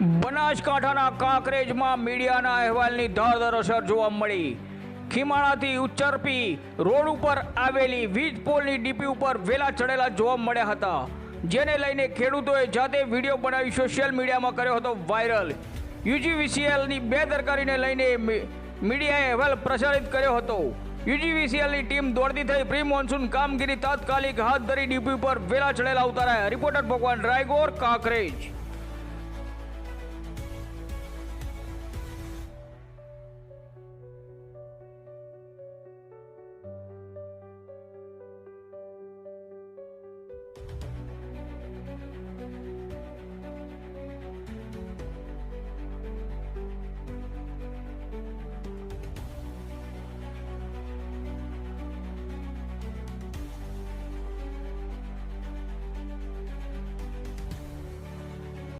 બનાસકાંઠાના કાંકરેજમાં મીડિયાના અહેવાલની ધારદાર અસર જોવા મળી. ખીમાણાથી ઉચ્ચરપી રોડ ઉપર આવેલી વીજ પોલની ડીપી ઉપર વેલા ચડેલા જોવા મળ્યા હતા. જેને લઈને ખેડૂતોએ જાતે વીડિયો બનાવી સોશિયલ મીડિયામાં કર્યો હતો વાયરલ. યુજીવીસીએલની બેદરકારીને લઈને મીડિયાએ અહેવાલ પ્રસારિત કર્યો હતો. યુજીવીસીએલની ટીમ દોડતી થઈ પ્રી મોન્સૂન કામગીરી તાત્કાલિક હાથ ધરી ડીપી ઉપર વેલા ચડેલા ઉતારાયા. રિપોર્ટર ભગવાન રાયગોર, કાંકરેજ.